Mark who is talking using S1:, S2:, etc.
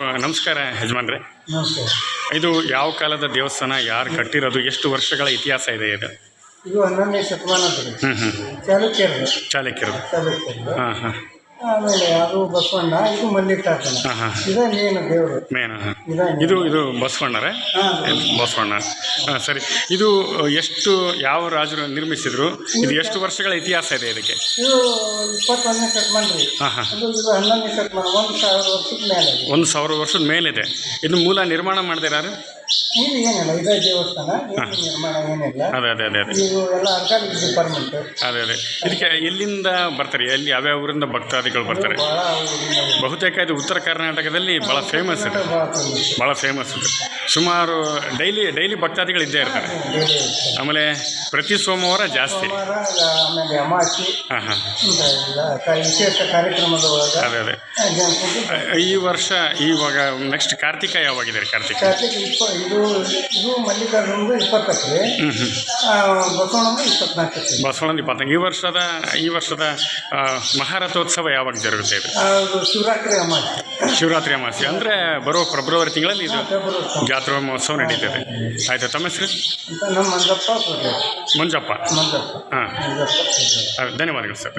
S1: ನಮಸ್ಕಾರ ಯಜಮಾನ್ರೆ.
S2: ನಮಸ್ಕಾರ.
S1: ಇದು ಯಾವ ಕಾಲದ ದೇವಸ್ಥಾನ ಯಾರು ಕಟ್ಟಿರೋದು ಎಷ್ಟು ವರ್ಷಗಳ ಇತಿಹಾಸ ಇದೆ ಇದು?
S2: ಇದು ಹನ್ನೊಂದನೇ ಶತಮಾನದಲ್ಲಿ
S1: ಹ್ಞೂ ಹ್ಞೂ
S2: ಚಾಲುಕ್ಯರು ಚಾಲುಕ್ಯರು
S1: ಹಾಂ ಹಾಂ.
S2: ಆಮೇಲೆ ಅದು ಬಸವಣ್ಣ ಇದು ಮಲ್ಲಿಕಾರ್ಜುನ.
S1: ಹಾಂ ಹಾಂ
S2: ಇದೇ ಮೇನು ದೇವರು.
S1: ಮೇನ್
S2: ಇದೇ
S1: ಇದು ಇದು ಬಸವಣ್ಣರೇ? ಬಸವಣ್ಣ. ಹಾಂ ಸರಿ. ಇದು ಎಷ್ಟು ಯಾವ ರಾಜರು ನಿರ್ಮಿಸಿದ್ರು? ಇದು ಎಷ್ಟು ವರ್ಷಗಳ ಇತಿಹಾಸ ಇದೆ ಇದಕ್ಕೆ?
S2: ಇದು ಇಪ್ಪತ್ತೊಂದನೇ ಶತಮಾನ
S1: ಹಾಂ ಹಾಂ.
S2: ಅದು ಇದು ಹನ್ನೊಂದನೇ ಶತಮಾನ ಒಂದು ಸಾವಿರ ವರ್ಷದ ಮೇಲೆ.
S1: ಒಂದು ಸಾವಿರ ವರ್ಷದ ಮೇಲಿದೆ. ಇದು ಮೂಲ ನಿರ್ಮಾಣ ಮಾಡಿದಿರಾರು
S2: ಇದು ಏನಿಲ್ಲ ಇದೇ ದೇವಸ್ಥಾನ ಏನು ನಿರ್ಮಾಣ ಏನಿಲ್ಲ.
S1: ಅದೇ ಅದೇ ಅದೇ ಅದೇ.
S2: ಇದು ಎಲ್ಲ ಆರ್ಕಾಲಿಕ್ ಡಿಪಾರ್ಟ್ಮೆಂಟ್
S1: ಅದೇ ಅದೇ. ಇದಕ್ಕೆ ಎಲ್ಲಿಂದ ಬರ್ತಾರೆ? ಎಲ್ಲಿ ಯಾವ್ಯಾವ ಊರಿಂದ ಭಕ್ತಾದಿಗಳು ಬರ್ತಾರೆ?
S2: ಊರಿನ
S1: ಬಹುತೇಕ ಇದು ಉತ್ತರ ಕರ್ನಾಟಕದಲ್ಲಿ ಭಾಳ ಫೇಮಸ್ ಇದೆ.
S2: ಬಹಳ famous.
S1: ಭಾಳ ಫೇಮಸ್ ಇದೆ ಸುಮಾರು ಡೈಲಿ ಡೈಲಿ ಭಕ್ತಾದಿಗಳು ಇದ್ದೇ ಇರ್ತಾರೆ.
S2: ಬೇರೆ.
S1: ಆಮೇಲೆ ಪ್ರತಿ ಸೋಮವಾರ ಜಾಸ್ತಿ.
S2: ಸೋಮವಾರ ಆಮೇಲೆ ಅಮಾಸಿ
S1: ಹಾಂ ಹಾಂ.
S2: ಇಂಥ ಎಲ್ಲ ಕ- ವಿಶೇಷ ಕಾರ್ಯಕ್ರಮದ ಒಳಗೆ
S1: ಅದೇ ಅದೇ. ಈ ವರ್ಷ ಇವಾಗ ನೆಕ್ಸ್ಟ್ ಕಾರ್ತಿಕ ಯಾವಾಗಿದೆ ಕಾರ್ತಿಕ?
S2: ಕಾರ್ತಿಕ್ ಇಪ್ಪ ಇದು ಇದು ಮಲ್ಲಿಕಾರ್ಜುನದು ಇಪ್ಪತ್ತಕ್ಕೆ.
S1: ರೀ
S2: ಬಸವಣ್ಣಂದು ಇಪ್ಪತ್ನಾಲ್ಕಕ್ಕೆ.
S1: ಬಸವಣ್ಣನ ಇಪ್ಪತ್ತ ಈ ವರ್ಷದ ಈ ವರ್ಷದ ಮಹಾರಥೋತ್ಸವ ಯಾವಾಗ ಜರುಗುತ್ತೆ ಇದು?
S2: ಶಿವರಾತ್ರಿ ಅಮಾವಾಸ್ಯೆ.
S1: ಶಿವರಾತ್ರಿ ಅಮಾವಾಸ್ಯೆ. ಅಂದರೆ ಬರೋ ಫೆಬ್ರವರಿ ತಿಂಗಳಲ್ಲಿ ಇದು ಜಾತ್ರಾ ಮಹೋತ್ಸವ ನಡೀತದೆ. ಆಯಿತಾ ತಮ್ಮ ಹೆಸರು
S2: ನಮ್ಮ ಮಂಜಪ್ಪ
S1: ಮಂಜಪ್ಪ.
S2: ಮಂಜಪ್ಪ.
S1: ಹಾಂ. ಧನ್ಯವಾದಗಳು ಸರ್.